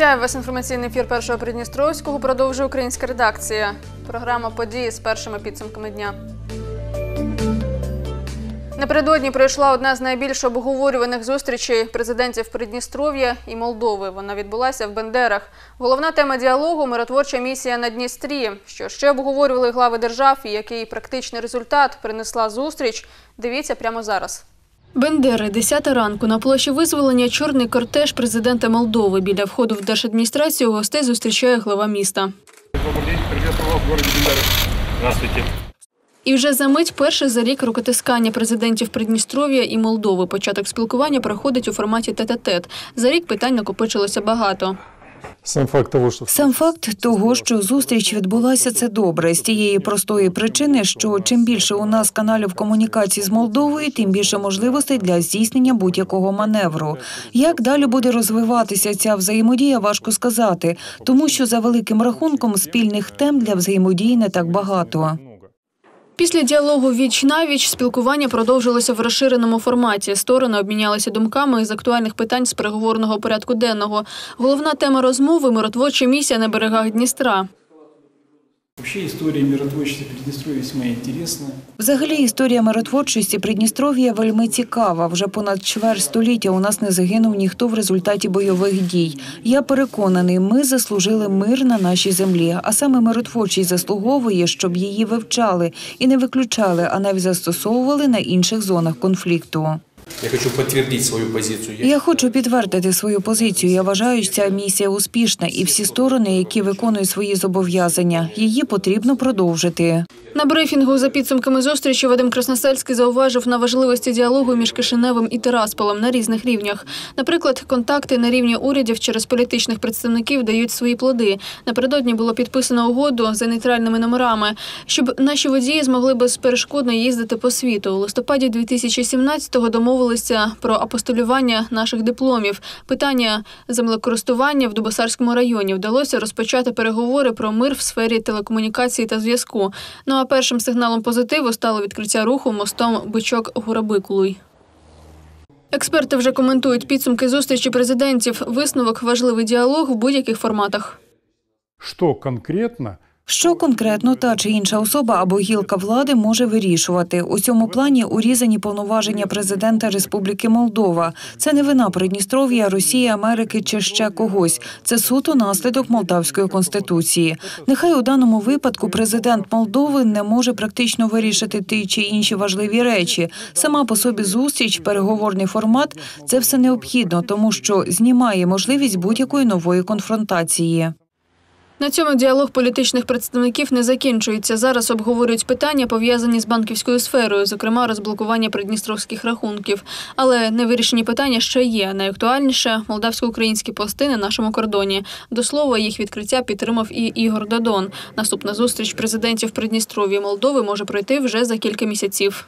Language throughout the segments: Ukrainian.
Вітаю вас. Інформаційний ефір першого Придністровського продовжує українська редакція. Програма події з першими підсумками дня. Напередодні пройшла одна з найбільш обговорюваних зустрічей президентів Придністров'я і Молдови. Вона відбулася в Бендерах. Головна тема діалогу миротворча місія на Дністрі. Що ще обговорювали глави держав і який практичний результат принесла зустріч. Дивіться прямо зараз. Бендери, 10 ранку. На площі визволення чорний кортеж президента Молдови. Біля входу в держадміністрацію гостей зустрічає глава міста. Здравствуйте. І вже за мить перше за рік рукотискання президентів Придністров'я і Молдови. Початок спілкування проходить у форматі тет-а-тет. За рік питань накопичилося багато. Сам факт того, що Сам факт того, що зустріч відбулася, це добре з тієї простої причини, що чим більше у нас каналів комунікації з Молдовою, тим більше можливостей для здійснення будь-якого маневру. Як далі буде розвиватися ця взаємодія, важко сказати, тому що за великим рахунком спільних тем для взаємодії не так багато. Після діалогу віч навіч спілкування продовжилося в розширеному форматі. Сторони обмінялися думками з актуальних питань з переговорного порядку денного. Головна тема розмови миротворча місія на берегах Дністра. Вообще история миротворчества Приднестровья весьма интересна. Взагалі, історія миротворчості Придністров'я вельми цікава. Вже понад чверть століття у нас не загинув ніхто в результаті бойових дій. Я переконаний, ми заслужили мир на нашій землі. А саме миротворчість заслуговує, щоб її вивчали і не виключали, а навіть застосовували на інших зонах конфлікту. Я хочу подтвердить свою позицию. Я хочу підтвердити свою позицію. Я вважаю, що ця місія успішна, і всі сторони, які виконують свої зобов'язання, її потрібно продовжити. На брифінгу за підсумками зустрічі Вадим Красносельський зауважив на важливості діалогу між Кишиневим і Тирасполем на різних рівнях. Наприклад, контакти на рівні урядів через політичних представників дають свої плоди. Напередодні було підписано угоду за нейтральними номерами, щоб наші водії змогли безперешкодно їздити по світу. У листопаді 2017-го домовилися про апостолювання наших дипломів. Питання землекористування в Дубосарському районі вдалося розпочати переговори про мир в сфері телекомунікації та зв'язку. Ну а першим сигналом позитиву стало відкриття руху мостом бичок Гурабикулуй. Експерти вже коментують підсумки зустрічі президентів. Висновок важливий діалог в будь-яких форматах. Що конкретно Що конкретно та чи інша особа або гілка влади може вирішувати у цьому плані урізані повноваження президента Республіки Молдова. Це не вина Придністров'я, Росії, Америки чи ще когось. Це суто наслідок Молдавської конституції. Нехай у даному випадку президент Молдови не може практично вирішити ті чи інші важливі речі. Сама по собі зустріч, переговорний формат це все необхідно, тому що знімає можливість будь-якої нової конфронтації. На цьому діалог політичних представників не закінчується. Зараз обговорюють питання, пов'язані з банківською сферою, зокрема розблокування придністровських рахунків. Але невирішені питання ще є. Найактуальніше молдавсько-українські пости на нашому кордоні. До слова, їх відкриття підтримав і Ігор Додон. Наступна зустріч президентів Придністров'я Молдови може пройти вже за кілька місяців.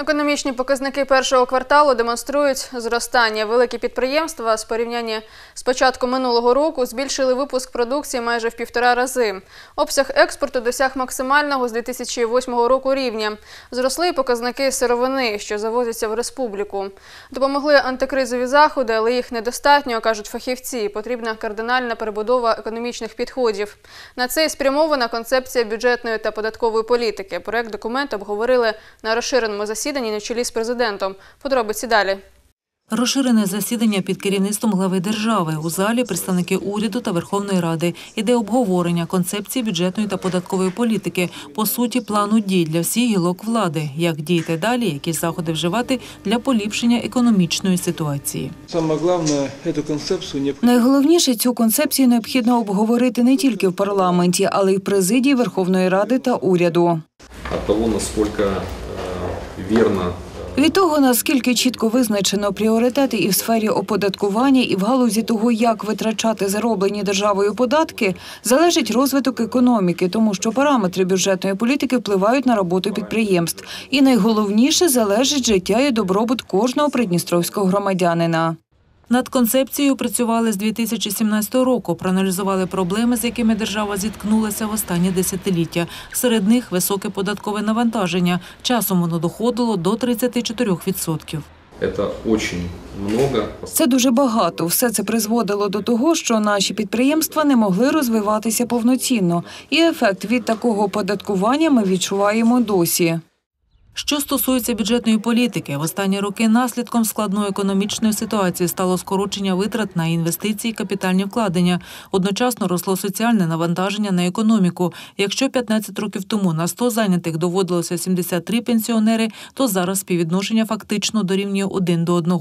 Економічні показники першого кварталу демонструють зростання. Великі підприємства з порівняння з початку минулого року збільшили випуск продукції майже в півтора рази. Обсяг експорту досяг максимального з 2008 року рівня. Зросли показники сировини, що завозяться в республіку. Допомогли антикризові заходи, але їх недостатньо, кажуть фахівці. Потрібна кардинальна перебудова економічних підходів. На це і спрямована концепція бюджетної та податкової політики. Проект документу обговорили на розширеному засіданні на чолі з президентом. Подробиці далі. Розширене засідання під керівництвом глави держави. У залі представники уряду та Верховної Ради. Іде обговорення концепції бюджетної та податкової політики, по суті, плану дій для всіх гілок влади, як діяти далі, які заходи вживати для поліпшення економічної ситуації. Самое главное, эту концепцию необходимо Найголовніше цю концепцію необхідно обговорити не тільки в парламенті, але й в президії Верховної Ради та уряду. от того, насколько верно Від того, наскільки чітко визначено пріоритети і в сфері оподаткування, і в галузі того, як витрачати зароблені державою податки, залежить розвиток економіки, тому що параметри бюджетної політики впливають на роботу підприємств. І найголовніше залежить життя і добробут кожного придністровського громадянина. Над концепцією працювали з 2017 року, проаналізували проблеми, з якими держава зіткнулася в останні десятиліття. Серед них високе податкове навантаження. Часом воно доходило до 34%. Это очень много. Це дуже багато. Все це призводило до того, що наші підприємства не могли розвиватися повноцінно, і ефект від такого оподаткування ми відчуваємо досі. Що стосується бюджетної політики, в останні роки наслідком складної економічної ситуації стало скорочення витрат на інвестиції капітальні вкладення. Одночасно росло соціальне навантаження на економіку. Якщо 15 років тому на 100 зайнятих доводилося 73 пенсіонери, то зараз співвідношення фактично дорівнює 1 до 1.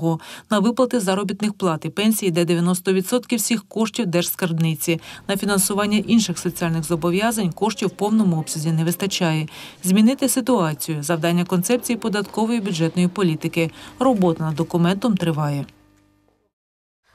На виплати заробітних плат і пенсій йде 90% всіх коштів держскарбниці. На фінансування інших соціальних зобов'язань коштів в повному обсязі не вистачає. Змінити ситуацію завдання концепції податкової бюджетної політики. Робота над документом триває.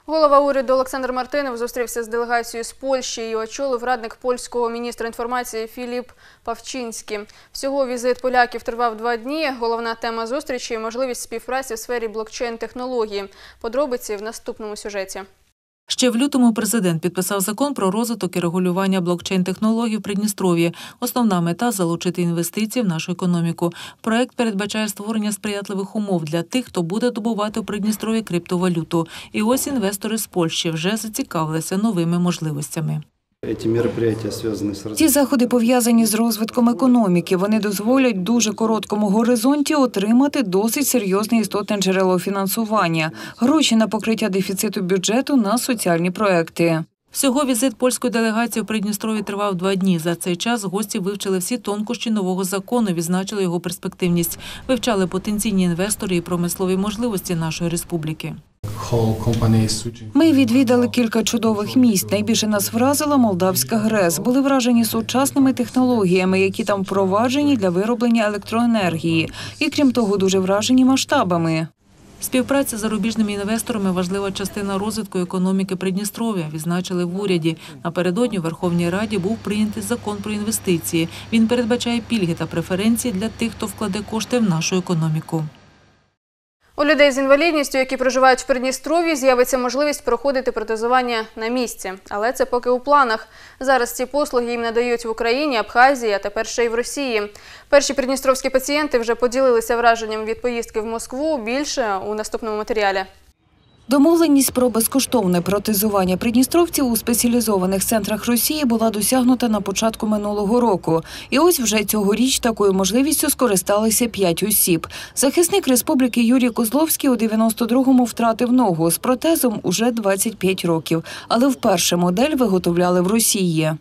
Голова уряду Олександр Мартинов зустрівся з делегацією з Польщі і очолив радник польського міністра інформації Філіп Павчинський. Всього візит поляків тривав два дні. Головна тема зустрічі – можливість співпраці в сфері блокчейн-технології. Подробиці в наступному сюжеті. Ще в лютому президент підписав закон про розвиток і регулювання блокчейн-технологій в Придністров'ї. Основна мета залучити інвестиції в нашу економіку. Проект передбачає створення сприятливих умов для тих, хто буде добувати у Придністров'ї криптовалюту. І ось інвестори з Польщі вже зацікавилися новими можливостями. Ці заходи пов'язані з розвитком економіки. Вони дозволять в дуже короткому горизонті отримати досить серйозне істотне джерело фінансування, гроші на покриття дефіциту бюджету на соціальні проекти. Всього візит польської делегації в Придністров'ї тривав два дні. За цей час гості вивчили всі тонкощі нового закону, відзначили його перспективність, вивчали потенційні інвестори і промислові можливості нашої республіки. Ми відвідали кілька чудових місць. Найбільше нас вразила молдавська ГРЕС. Були вражені сучасними технологіями, які там впроваджені для вироблення електроенергії. І крім того, дуже вражені масштабами. Співпраця з зарубіжними інвесторами важлива частина розвитку економіки Придністров'я, відзначили в уряді. Напередодні у Верховній Раді був прийнятий закон про інвестиції. Він передбачає пільги та преференції для тих, хто вкладе кошти в нашу економіку. Людей з інвалідністю, які проживають в Придністров'ї, з'явиться можливість проходити протезування на місці. Але це поки у планах. Зараз ці послуги їм надають в Україні, Абхазії, а тепер ще й в Росії. Перші придністровські пацієнти вже поділилися враженням від поїздки в Москву. Більше у наступному матеріалі. Домовленість про безкоштовне протезування придністровців у спеціалізованих центрах Росії була досягнута на початку минулого року. І ось вже цьогоріч такою можливістю скористалися п'ять осіб. Захисник республіки Юрій Козловський у 92-му втратив ногу з протезом уже 25 років, але вперше модель виготовляли в Росії.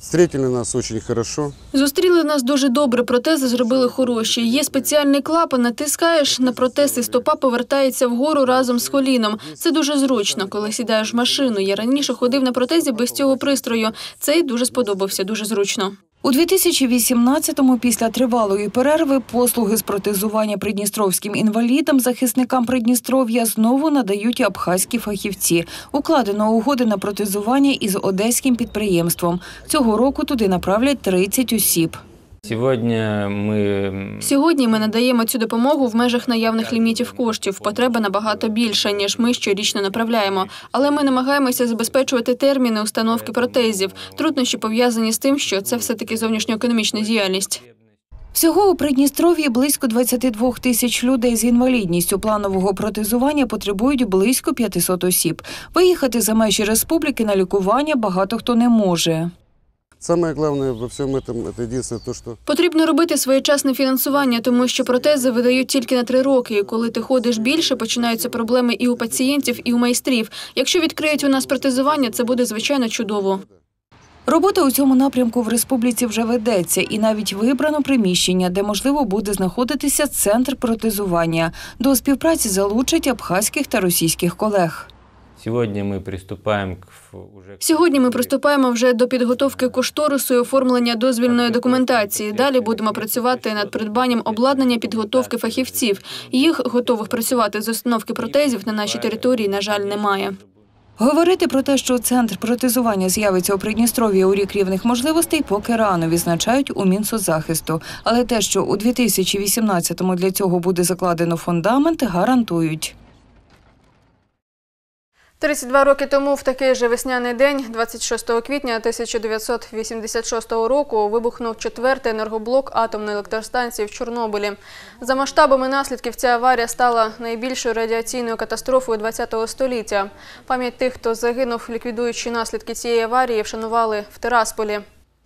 Встретили нас очень хорошо. Зустріли нас дуже добре, протези зробили хороші. Є спеціальний клапан, натискаєш на протез і стопа повертається вгору разом з коліном. Це дуже зручно, коли сідаєш в машину. Я раніше ходив на протезі без цього пристрою. Цей дуже сподобався, дуже зручно. У 2018-му, після тривалої перерви, послуги з протезування придністровським інвалідам, захисникам Придністров'я знову надають абхазькі фахівці. Укладено угоди на протезування із одеським підприємством. Цього року туди направлять 30 осіб. Сегодня мы Сьогодні ми надаємо цю допомогу в межах наявних лімітів коштів. Потреба набагато більша, ніж ми щорічно направляємо. Але ми намагаємося забезпечувати терміни установки протезів. Труднощі пов'язані з тим, що це все-таки зовнішньоекономічна діяльність. Всього у Придністров'ї близько 22 тисяч людей з інвалідністю планового протезування потребують близько 500 осіб. Виїхати за межі республіки на лікування багато хто не може. Самое главное во всем этом, это единственное то, что Потрібно робити своєчасне фінансування, тому що протези видають тільки на три роки. І коли ти ходиш більше, починаються проблеми і у пацієнтів, і у майстрів. Якщо відкриють у нас протезування, це буде звичайно чудово. Робота у цьому напрямку в республіці вже ведеться, і навіть вибрано приміщення, де можливо буде знаходитися центр протезування. До співпраці залучать абхазьких та російських колег. Сегодня мы приступаем к уже Сьогодні ми приступаємо вже до підготовки кошторису і оформлення дозвільної документації. Далі будемо працювати над придбанням обладнання підготовки фахівців. Їх готових працювати з установки протезів на нашій території, на жаль, немає. Говорити про те, що центр протезування з'явиться у Придністров'ї у рік рівних можливостей, поки рано відзначають у Мінсоцзахисту. Але те, що у 2018-му для цього буде закладено фундамент, гарантують. 32 роки тому, в такий же весняний день, 26 квітня 1986 року, вибухнув четвертий енергоблок атомної електростанції в Чорнобилі. За масштабами наслідків ця аварія стала найбільшою радіаційною катастрофою ХХ століття. Пам'ять тих, хто загинув, ліквідуючи наслідки цієї аварії, вшанували в Тирасполі.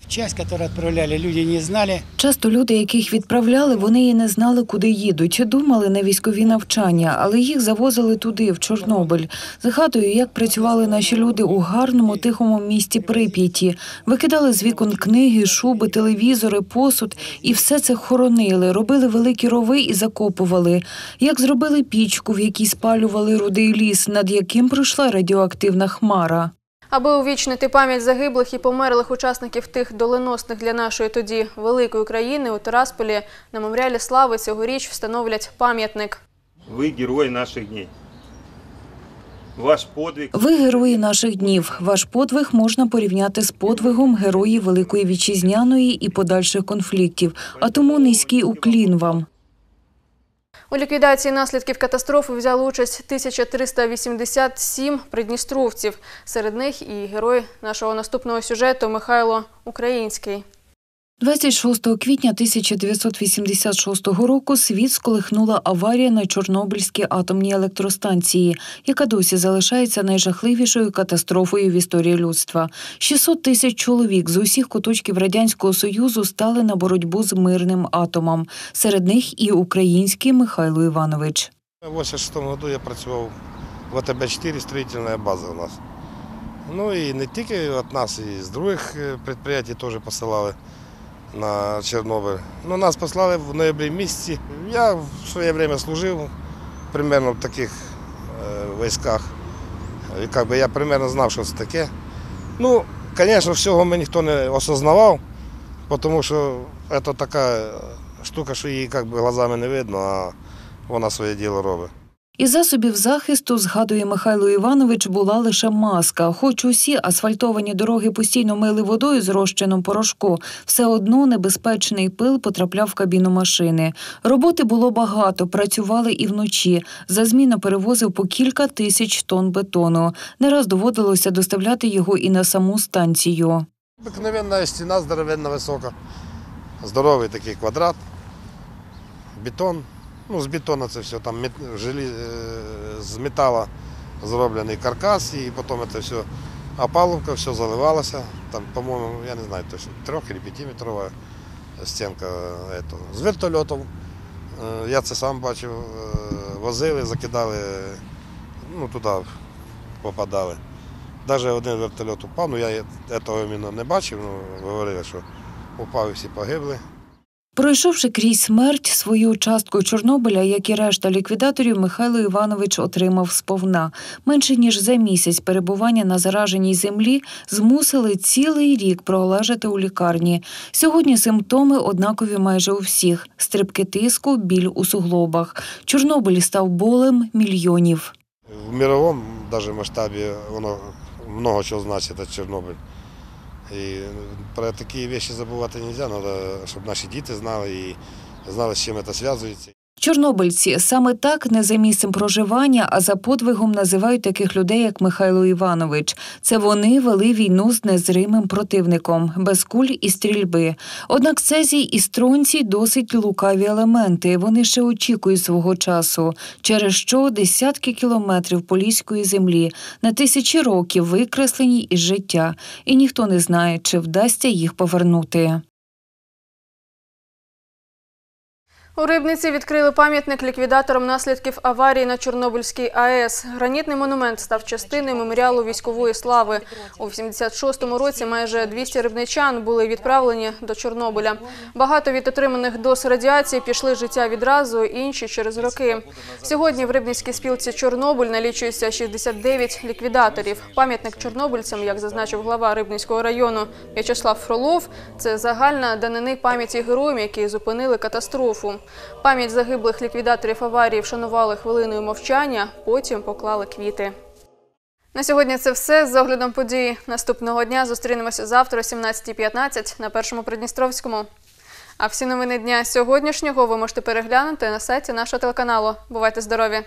В часть, которую отправляли, люди не знали. Часто люди, яких відправляли, вони і не знали, куди їдуть. Думали на військові навчання, але їх завозили туди, в Чорнобиль. Згадую, як працювали наші люди у гарному тихому місті Прип'яті. Викидали з вікон книги, шуби, телевізори, посуд і все це хоронили. Робили великі рови і закопували. Як зробили пічку, в якій спалювали рудий ліс, над яким пройшла радіоактивна хмара. Аби увічнити пам'ять загиблих і померлих учасників тих доленосних для нашої тоді великої країни у Тирасполі на меморіалі слави цьогоріч встановлять пам'ятник. Вы герой наших дней. Ваш подвиг Ви герої наших днів. Ваш подвиг можна порівняти з подвигом героїв Великої Вітчизняної і подальших конфліктів. А тому низький уклін вам. У ліквідації наслідків катастрофи взяли участь 1387 придністровців. Серед них і герой нашого наступного сюжету Михайло Український. 26 квітня 1986 року світ сколихнула аварія на Чорнобильській атомній електростанції, яка досі залишається найжахливішою катастрофою в історії людства. 600 тисяч чоловік з усіх куточків радянського союзу стали на боротьбу з мирним атомом. Серед них і український Михайло Іванович. В 86 году я працював в АТБ-4, строительная база у нас. Ну і не тільки від нас, і з других е, підприємств теж посилали на Чорнобиль. Ну, нас послали в ноябрі місяці. Я в своє время служив примерно в таких е, військах. І би, я примерно знав, що це таке. Ну, звісно, всього ми ніхто не осознавав, тому що це така штука, що її как би, глазами не видно, а вона своє діло робить. Із засобів захисту, згадує Михайло Іванович, була лише маска. Хоч усі асфальтовані дороги постійно мили водою з розчином порошку, все одно небезпечний пил потрапляв в кабіну машини. Роботи було багато, працювали і вночі. За зміну перевозив по кілька тисяч тонн бетону. Не раз доводилося доставляти його і на саму станцію. Обикновенна стіна здоровенна висока. Здоровий такий квадрат, бетон. Ну, з бетону це все, там е, з металу зроблений каркас, і потім це все опалубка, все заливалося. Там, по-моєму, я не знаю точно, трьох чи п'ятиметрова стінка. Ето. З вертольотів. Е, Я це сам бачив, е, возили, закидали, ну туди попадали. Навіть один вертольот упав, ну я цього не бачив, ну говорили, що упав і всі погибли. Пройшовши крізь смерть, свою частку Чорнобиля, як і решта ліквідаторів, Михайло Іванович отримав сповна. Менше ніж за місяць перебування на зараженій землі змусили цілий рік пролежати у лікарні. Сьогодні симптоми однакові майже у всіх: стрибки тиску, біль у суглобах. Чорнобиль став болем мільйонів. В мировому даже масштабі воно много чого значить, Чорнобиль. І про такі речі забувати не можна, треба, щоб наші діти знали і знали, з чим це зв'язується. Чорнобильці саме так не за місцем проживання, а за подвигом називають таких людей, як Михайло Іванович. Це вони вели війну з незримим противником, без куль і стрільби. Однак цезій і стронцій досить лукаві елементи. Вони ще очікують свого часу, через що десятки кілометрів поліської землі на тисячі років викреслені із життя, і ніхто не знає, чи вдасться їх повернути. У Рибниці відкрили пам'ятник ліквідаторам наслідків аварії на Чорнобильській АЕС. Гранітний монумент став частиною меморіалу військової слави. У 86-му році майже 200 рибничан були відправлені до Чорнобиля. Багато від отриманих доз радіації пішли життя відразу, інші через роки. Сьогодні в Рибницькій спілці Чорнобиль налічується 69 ліквідаторів. Пам'ятник чорнобильцям, як зазначив глава Рибницького району В'ячеслав Фролов, це загальна данини пам'яті героям, які зупинили катастрофу. Пам'ять загиблих ліквідаторів аварії вшанували хвилиною мовчання, потім поклали квіти. На сьогодні це все. З оглядом події наступного дня зустрінемося завтра о 17.15 на Першому Придністровському. А всі новини дня сьогоднішнього ви можете переглянути на сайті нашого телеканалу. Бувайте здорові!